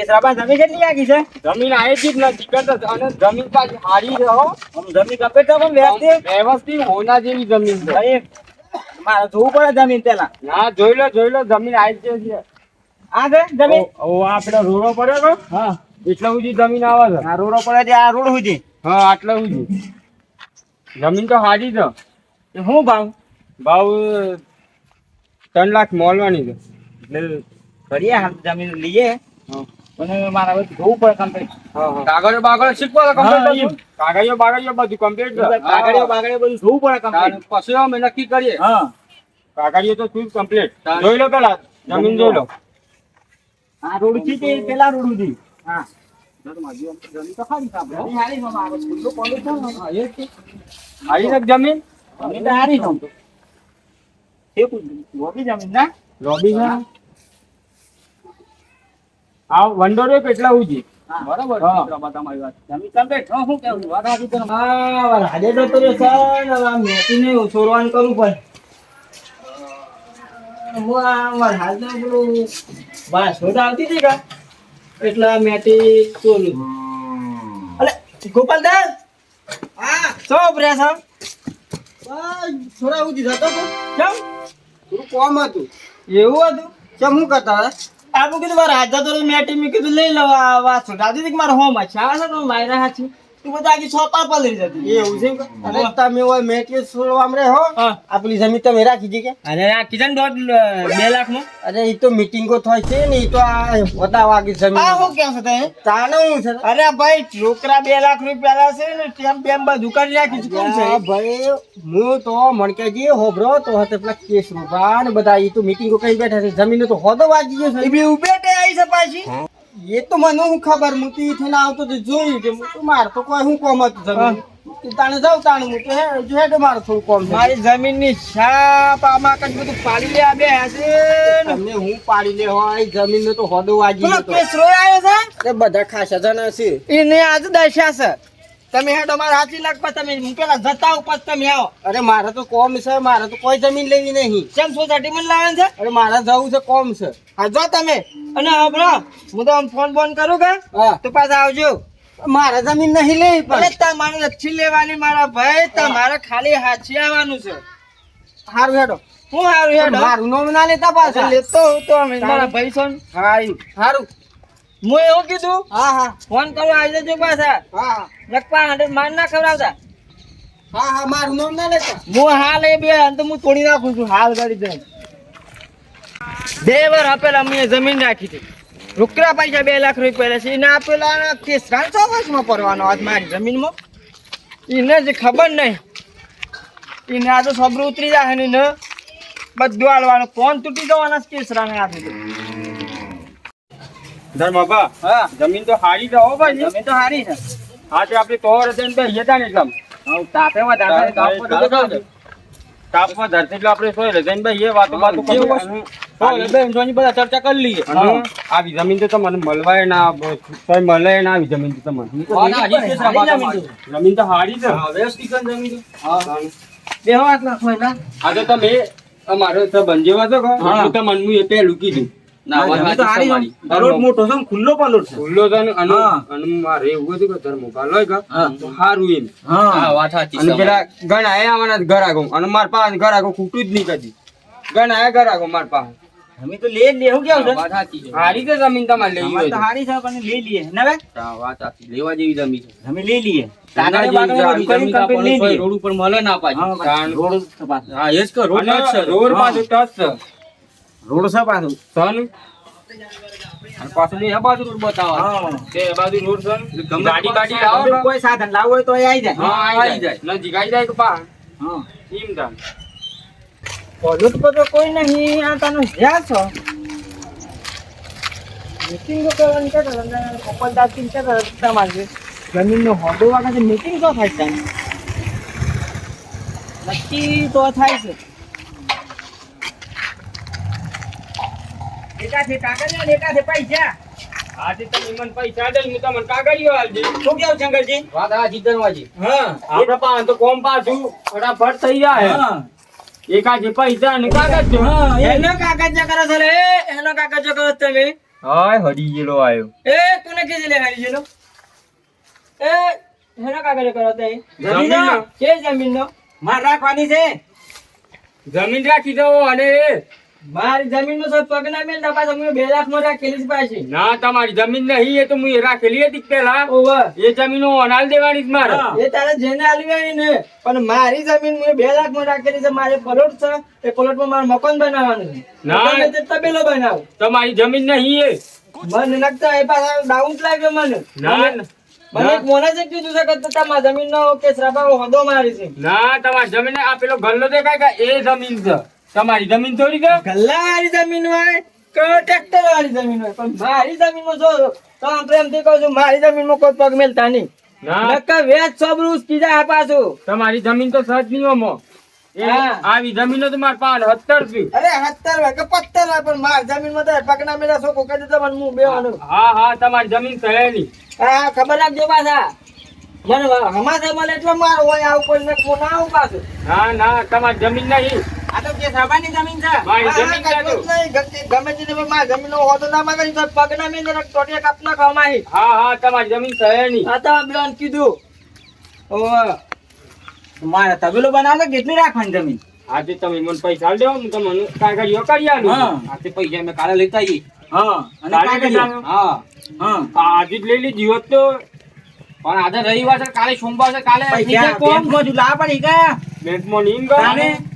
કેસરાબા જમીન કેટલી આગી છે? જમીન આવી જ નથી અને જમીન પાછી હારી રહો આમ જમીન કપે તો પણ વ્યવસ્થિત વ્યવસ્થિત હોના જેવી જમીન છે. ભાઈ, મારે જોવું પડે જમીન પેલા ના જોઈ લો જોઈ લો જમીન આવી જ છે. આ છે જમીન? ઓ આપણે રોડો પડ્યો તો? હા. એટલા સુધી જમીન આવે છે. આ રોડો પડે છે આ રોડ સુધી. હા આટલા સુધી. જમીન તો હારી છે. શું ભાવ? ભાવ ત્રણ લાખ મોલવાની છે. એટલે કરીએ જમીન લઈએ. હા. પણ મારે હવે જોવું પડે કમ્પ્લીટ કાગળિયો બાગળિયો શીખવો તો હા, complete એમ. હતું. કાગળિયો બાગળિયો બધું complete છે. કાગળિયો બધું જોવું પડે કમ્પ્લીટ પછી અમે નક્કી કરીએ. હા. કાગળિયો તો શું કમ્પ્લીટ જોઈ લો પેલા જમીન જોઈ લો. આ રોડથી તે પેલા રોડ સુધી. હા. જમીન. જમીન ના રોબી ને જમીન જમીન તો હારી છે આમ તો. એ પૂછ્યું. ગોપી જમીન ના લોબી છે આ વંડોરો કેટલા ઉજી? હા, બરોબર તમારી વાત. complete. શું કેવું? વાત સાચી છે ને? હા, હવે રાજે જતો રહ્યો છે ને હવે આ મેથીને છોડવાનું કરવું પડે. હું આ મારા હાથમાં પેલું બાસોટ આવતી હતી કા? એટલે આ ચોલું અલે ગોપાલદાસ હા. શો પ્રેસ આમ થોડા જતો હતો. કેમ? થોડું કોમ હતું? એવું હતું? કેમ હું કરતા હતા? આપું કીધું, મારા જતો રહ્યો મેથી મેં કીધું, લઈ લો આ વાસોટ આવતી હતી કે, મારા હોમ છે. આવે છે તો માયરા હાથી તું બધા આખી સોપા પલરી જતી. એવું છે અને તમે હોય મેટીઓ છોડવા રે હો. હા. જમીન તમે રાખી છે કે? અને આ કિચન દોઢ બે લાખમાં અરે એ તો મીટિંગો થાય છે ને એ તો આ હોતા વાગી આ જમીન કેમ છે તમે? તાને હું છે? અરે ભાઈ છોકરા બે લાખ રૂપિયા છે ને ટેમ ટેમ બા કરી રાખી છે. કોણ છે? ભાઈ હું તો મણકેજી હોબરો તો હતે પેલા કેસ રૂપા ને બધા એ તો મીટિંગો કઈ બેઠા છે. જમીન તો હોદો વાગી ગયો છે. એ બી ઉભેટે આવી છે પાછી. એ તો મને હું ખબર હું તો થઈને આવતો તો જોયું કે તો માર તો કોઈ હું કોમ હતું જમીન. તાણે જાઉં તાણે હું તો હે જો હે કે મારે થોડું કોમ મારી જમીનની છાપ આમાં કઈ બધું પાડી લે આ બે હશે તમને હું પાડી લે હોય જમીન ને તો હોડો. કેસ રોય આવ્યો છે? બધા ખાસા જણા છે. એને આજ દશા છે. તમે હેડો મારા હાથી પર તમે પેલા જતા ઉપર તમે આવો. અરે મારે તો કોમ છે મારે તો કોઈ જમીન લેવી નહીં. કેમ સોસાયટી માં લાવે છે? અરે મારે જવું છે કોમ છે. હા જો તમે. અને હબળો હું તો આમ ફોન બોન કરું કે? તો પાછા આવજો. મારે જમીન નહીં લેવી પણ. તમારે લચ્છી લેવાની મારા ભાઈ. તમારે ખાલી હાથી આવવાનું છે. સારું હેડો. હું હારું હેડો? મારું નામ ના લેતા પાછા. લેતો હું તો મારા ભાઈ છો ને. હા ઈ. સારું હું એવું કીધું? હા હા. ફોન કરો આવી જજો પાછા. હા હા. લખપા હાંડે માર ના ખવડાવતા. હા હા મારું નામ ના લેતા. હું હાલ એ બે અંત હું તોડી નાખું છું હાલ ગાડી દે બે વાર આપેલા મેં જમીન રાખી હતી. રૂકરા પૈસા બે લાખ રૂપિયા છે. એને આપેલા કેસ ત્રણસો વર્ષમાં પડવાનો આજ મારી જમીનમાં. એને જ ખબર નહીં. એને આ તો સબરું ઉતરી જાય ને બધું હાલવાનું ફોન તૂટી જવાના કેસ રાને આપી દે ધર્મ બાબા હા. જમીન તો હારી છે હો ભાઈ. જમીન તો સારી છે. હા તો આપણે તો હતી ને તો નહીં ને એટલામ. હવે તાપેમાં તાપે તાપ પડે તો તાપમાં ધરતી એટલે આપણે સોય લે જઈને ભાઈ એ વાતો વાતો બધા ચર્ચા કરી લઈએ. આવી જમીન તો તમને મળવાય ના મળે ના આવી જમીન તો તમને. હારી જમીન તો. હારી છે. બેહો આટલા હોય ના આ તો. તમે તો બંજેવા હા. હું તો મનનું એ પહેલું કીધું. જમીન તો હારી પલોટ મોટો છે ખુલ્લો પલોટ છે. ખુલ્લો છે અને અને મારે એવું હતું કે ધર્મ કાલ કે હારું એમ. હા. અને પેલા ગણ આયા અમારા ઘર આગો અને માર પાસે ઘર આગો ખૂટું જ નહીં કદી. ગણ આયા ઘર આગો માર પાસે અમે તો લે લે હું કેવું છે? હારી તો જમીન તમારે લેવી હોય તો. હારી છે પણ લઈ લઈએ. ના હા, વાત સાચી. લેવા જેવી જમીન છે. અમે લઈ લઈએ. રોડ ઉપર મળે ના પાછી રોડ હા એ જ રોડ. પાછું ટચ છે. રોડ છે પાછો? તન અને પાછું એ બાજુ રોડ બતાવવા તે બાજુ રોડ છે ગાડી ગાડી લાવો કોઈ સાધન લાવવું હોય તો એ આવી જાય. હા આવી જાય. નજીક આવી જાય કે પા હા. એમ થાય પલોટ પર તો કોઈ નહીં આ તને જ્યાં છો. મીટિંગ કરવાની છે છે તમારે જમીનનો હોદો વાગે મિટિંગ તો થાય છે નક્કી તો થાય છે. લેટા કાગળિયા લેટા છે પૈસા. આજે તમે મને પૈસા દે હું તમને કાગળિયો આલજે. શું કેવું શંકરજી વાત આ જીતનવાજી હા. આપણે પાસે તો કોમ પાછું ફટાફટ થઈ જાય. હા. એકાદ પૈસા અને કાગળ હા એનો કાગળ કરો છો એનો કાગળ કરો તમે. હાય હરી ગયેલો આવ્યો એ કોને કીધું લે હારી જેલો એ હેના કાગળ કરો તે જમીન કે જમીનનો? માર રાખવાની છે. જમીન રાખી દો અને મારી જમીન નો પગ ના મેલ પાછા મને બે લાખમાં રાખેલી પાછી. ના તમારી જમીન નહીં એ તો હું રાખેલી હતી પેલા એ જમીનો અનાલ દેવાની જ મારે. એ તારે જેને આલવી ને પણ મારી જમીન બે લાખમાં રાખેલી છે મારે પ્લોટ છે એ પ્લોટમાં મારે મકાન બનાવવાનું ના. તબેલો બનાવો. તમારી જમીન નહીં એ. મને નકતા એ પાછા ડાઉન લાગ્યો મને. ના મને- મને છે કીધું છે કે તમારા જમીન નો કેસ રાબા હોદો મારી છે ના તમારી જમીન આ પેલો ગલ્લો દેખાય કે એ જમીન છે. તમારી જમીન થોડી છે ગલ્લા વાળી જમીન હોય કે ટ્રેક્ટર વાળી જમીન હોય? પણ મારી જમીનમાં જો તો આમ પ્રેમથી કહું છું મારી જમીનમાં કોઈ પગ મેલતા નહીં. ના. નક્કા વેચ સબરું કીધા આ પાછું. તમારી જમીન તો સહજ હા. આવી જમીનો તો મારે પાંચ હત્તર થયું અરે હત્તર હોય કે પત્તર હોય પણ મારી જમીનમાં તો પગ ના મેલા છોકો કહી દેતો મને હું બેવાનું. હા હા તમારી જમીન નહીં. હા ખબર રાખજો પાછા. મને હમાસા મળે એટલે મારો હોય આવું કોઈ મેં ના આવું પાછું. ના ના તમારી જમીન નહીં. આ તો કે સાબાની જમીન છે. મારી જમીન છે કશું જ નહીં. ગમે- ગમે તે તમે મારી જમીનનો હોદો ના માગી તો પગ ના મેલે ને ટોટિયા કાપ ના ખાવા માં હા હા તમારી જમીન છે નહીં. આ તો બેન કીધું. ઓવે. મારે તબેલો બનાવો કેટલી રાખવાની જમીન? આજે તમે મને પૈસા દેવો હું તમને કરી આલું. આજે પૈસા કાલે લેતા આવીએ હા અને કાલે હા હા. આજે જ લઈ લીધી હોત તો. પણ આજે રવિવાર છે કાલે સોમવાર છે કાલે પૈસા બેંકમાં ગયા નહીં? ગયો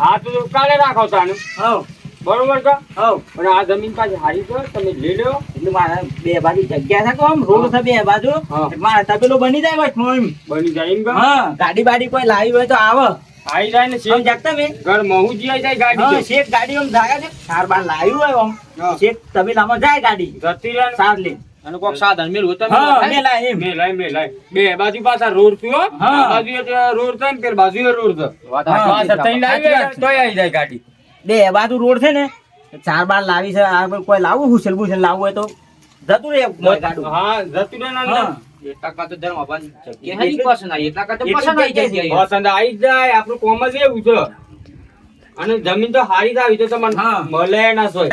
હા તો દુકાને રાખો તાનું. હવ. બરોબર કા હવ. પણ આ જમીન પાછી હારી તો તમે લઈ લો એટલે મારે બે બાજુ જગ્યા છે કોમ રોડ છે બે બાજુ. હા. મારે તબેલો બની જાય વચમાં એમ. બની જાય એમ હા ગાડી બાડી કોઈ લાવી હોય તો આવો. આવી જાય ને આમ જાગતા મે ઘર મહુજી આવી જાય હા, ગાડી શેખ ગાડી ઓમ જાગા છે. ચાર બાર લાવ્યું હોય ઓમ હા. તબેલામાં જાય ગાડી. જતી રહે સાર લે. અને કોક સાધન મેળવું તમે મેલાય એમ. મેલાય મેલાય. બે બાજુ પાછા રોડ થયો બાજુ રોડ છે ને પેલી બાજુ રોડ થયો. તોય આવી જાય ગાડી. બે બાજુ રોડ છે ને ચાર બાર લાવી છે આ કોઈ લાવું હુસેલ બુસેલ લાવવું હોય તો. જતું ગાડું. હા જતું રહે ને અંદર. હા. એટલા કાં તો ધર્મભાન જગ્યા પસંદ આવી એટલા કાં તો પસંદ આવી જાય પસંદ આવી જાય આપણું કોમ જ એવું છે. અને જમીન તો હારી આવી તો તમને મળે ના સોય.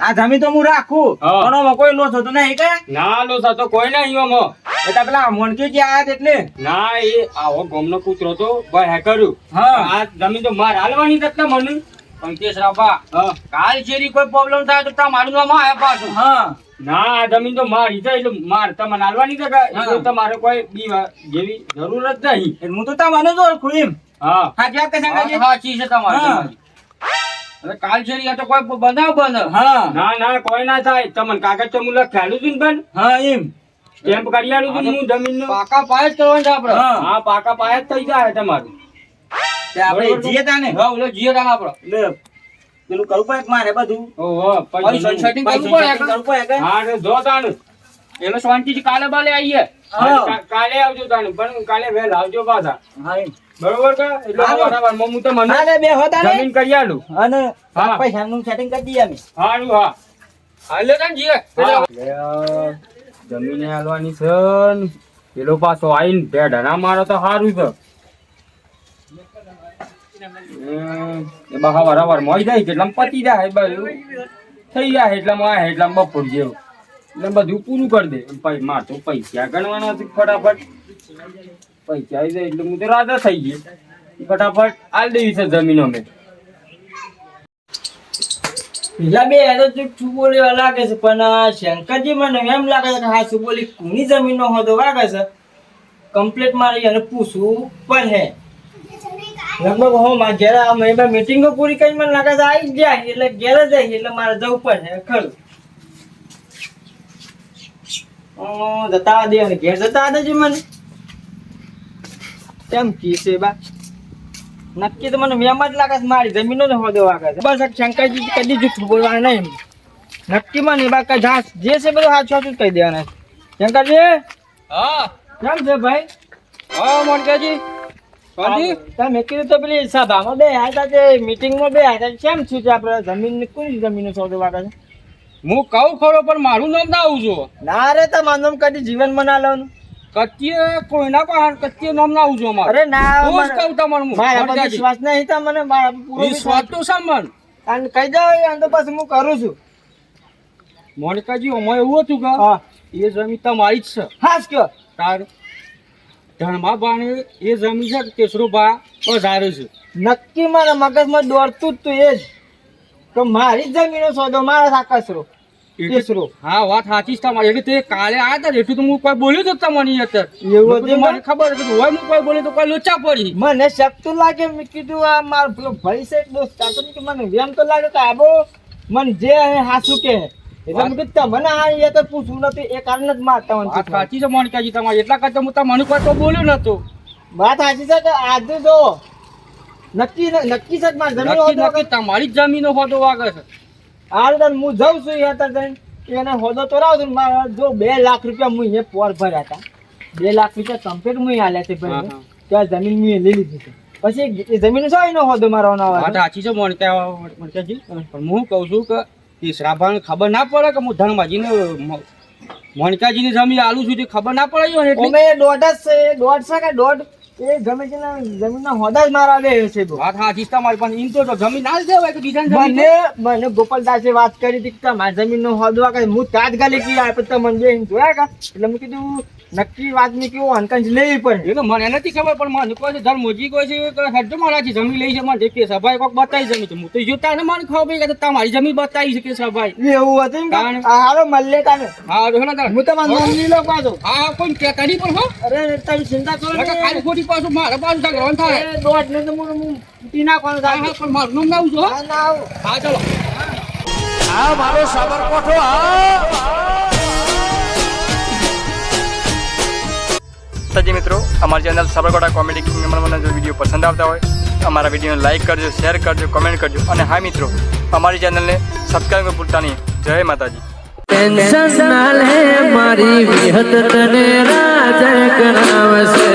આ જમીન તો હું રાખું. પણ કોઈ લોસ હતો નહીં કે? ના લોસ તો કોઈ નહીં આમાં એટલે પેલા મોનકી જે આયા એટલે. ના એ આવો ગોમનો કૂતરો તો ભાઈ હે કર્યું. હા. આ જમીન તો માર હાલવાની નથી મને. પંકેશ કેશરાબા કાલ જેરી કોઈ પ્રોબ્લેમ થાય તો તમારું નામ આયા પાછું. હા. ના આ જમીન તો મારી છે એટલે માર તમને હાલવાની. એટલે તમારે કોઈ બી જેવી જરૂર જ નહીં. હું તો તમને જ ઓળખું એમ. હા. સાચી વાત કે સંગાજી? સાચી છે તમારી કાલ તો કોઈ બનાવ બને. હા. ના ના કોઈ ના થાય. તમને કાગળ તો હું લખાયેલું છું ને હા એમ. સ્ટેમ્પ કરી આલું છું ને હું જમીનનું. પાકા પાય જ કરવાનું છે આપણે હા. હા પાકા પાયા જ થઈ જાય તમારું. આપણે જીએ તાને? હા ઓલો જીએ તાણ આપણે એટલે પેલું કરવું પડે મારે બધું? ઓહો પછી setting કરવું પડે કરવું પડે હા જો તાણ એનો શાંતિથી કાલે બાલે આવીએ કાલે આવજો તાણ પણ કાલે વેલ આવજો પાછા. બરોબર કે? એટલે બરાબર હું તો મને હાલે બે હોતા ને. જમીન કરી આલું. અને હા. પૈસાનું સેટિંગ કરી દઈએ અમે. હારું હા. હાલે તાણ જીએ જમીન હાલવાની છે ને. પેલો પાછો આઈને ભેડા મારો તો સારું છે. એ બા હવાર હવાર મોઈ જાય કેટલા પતી જાય થઈ જાય એટલા આ એટલે બપોર જેવું. એટલે બધું પૂરું કરી દે. માર તો પૈસા ગણવાના છે ફટાફટ. પૈસા આવી જાય એટલે હું તો રાજા થઈ ગઈ ફટાફટ આલ દેવી છે જમીન અમે. પેલા બે હેરો બોલે એવા લાગે છે, પણ શંકરજી મને એમ લાગે છે કે હા શું બોલી કોની જમીનનો હોદો વાગે છે. કમ્પ્લીટ મારી અને પૂછવું પડે. લગભગ હો માં ઘેર મીટિંગો પૂરી કરી મને લાગે છે આવી જ જાય, એટલે ઘેર જાય એટલે મારે જવું પડે, ખરું. જતા દે અને ઘેર જતા દેજો મને. કેમ કીશે બા? નક્કી તો મને મેમ જ લાગે મારી જમીનો જ હોદો વાગે છે. બસ શંકરજી કદી જૂઠું બોલવાનું નહીં નક્કી મને બા કઈ ઘાસ જે છે બધું હાથ છોટું કહી દેવાના શંકરજી? હા. કેમ છે ભાઈ? હા મોનકાજી. શાંતિ? તમે કીધું તો પેલી સભામાં બે તે મીટિંગમાં બે હતા. કેમ છું છે આપણે જમીન કોની જમીન સોદો વાગે છે? હું કહું ખરો પણ મારું નામ ના આવું છું. ના રે તમારું નામ કદી જીવન મના લેવાનું કચ્ચીએ કોઈના પણ કચ્ચીએ નામ ના આવું છું અમારે? અરે ના હું કહું તમારું. મારા પર વિશ્વાસ નહીં તમને મારા પર વિશ્વાસ તો સાંભળ અને કહી દો આમ તો બસ હું કરું છું. મોનિકાજી અમારે એવું હતું કે હા. એ જમીન તમારી જ છે. હાસ કયો. તાર ધર્માબાને એ જમીન છે કેસરો બા પધારે છે. નક્કી મારા મગજમાં દોડતું જ તું એ જ. તો મારી જ જમીનો સોદો મારા સાકસરો. કેસરો હા વાત સાચી છે તમારી. એટલે તે કાલે આવ્યા હતા એટલું તો હું કોઈ બોલ્યું તો. તમને અત્યારે એવું હતું મને ખબર હતી હોય હું કોઈ બોલ્યું તો કોઈ લોચા પડી. મને શકતું લાગે મેં કીધું આ મારો પેલો ભાઈ છે દોસ્ત આ તો મને વેમ તો લાગે કે આબો મને જે હાસુ કે એટલે મેં કીધું તમને આ એ તો પૂછવું નથી એ કારણ જ મારતા મને વાત સાચી છે મોનિકાજી તમારી. એટલા કરતા હું તમને કોઈ તો બોલ્યું નતું. વાત સાચી છે કે આજે જો નક્કી નક્કી છે મારી જમીન નક્કી તમારી જ જમીનો હોતો વાગે છે. હાલ હું જઉં છું તો જઈને. એને હોદો તો રાવ છું. જો બે લાખ રૂપિયા હું અહીંયા પોર ભર્યા હતા બે લાખ રૂપિયા કમ્પ્લીટ હું આલ્યા છે ભાઈ. ત્યાં જમીન મેં લઈ લીધી છે. પછી એ જમીન છે એનો હોદો મારવાનો વાત આવે સાચી છે મોનિકાજી પણ હું કહું છું કે તીસરાભાને ખબર ના પડે કે હું ધનબાજીને મ- મોનિકાજીની જમીન આલું છું તે ખબર ના પડે અમે દોઢ છે. દોઢ છે કે દોઢ? એ ગમે તેના જમીનના હોદા જ મારા છે વાત સાચી તમારી પણ તો જમીન ના દેવાય કે બીજાની જમીન મને મને ગોપાલદાસે વાત કરી હતી કે મારી જમીનનો હોદવા કે હું તાત્કાલિક ઈ આપે તો મને બેન જોયા કા? એટલે મેં કીધું નક્કી વાત મેં કેવું હનકંજ લેવી પડે. એ તો મને નથી ખબર પણ મને કોઈ છે મોજી કોઈ છે હજુ મારાથી જમીન લઈ છે મને કે સભાઈ કોક બતાવી જમીન તો હું તો જોતા ને મને ખબર પડી કે તમારી જમીન બતાવી છે કે સભાઈ એવું હતું હારો મલ્લે તાને. હા હું તમારું નામ નહીં લો પાછો હા કોઈ કહેતા નહીં પણ હો? અરે તમે ચિંતા કરો ખાલી ને. ખોટી પાછું મારે પાછું ઝઘડવાનું થાય? દોઢ ને તો હું હું નાખવાનું થાય. હા પણ મારું નામ ના આવજો હો હા, ના આવું. હા ચલો. તો જી મિત્રો અમારી ચેનલ સાબરકોટા કોમેડી કિંગમાં મને જો વીડિયો પસંદ આવતા હોય અમારા વિડીયોને લાઇક કરજો શેર કરજો કમેન્ટ કરજો. અને હા મિત્રો અમારી ચેનલને સબસ્ક્રાઈબ ભૂલતા નહીં. જય માતાજી. ટેન્શન ના લે મારી વિહત તને રાજ કરાવશે.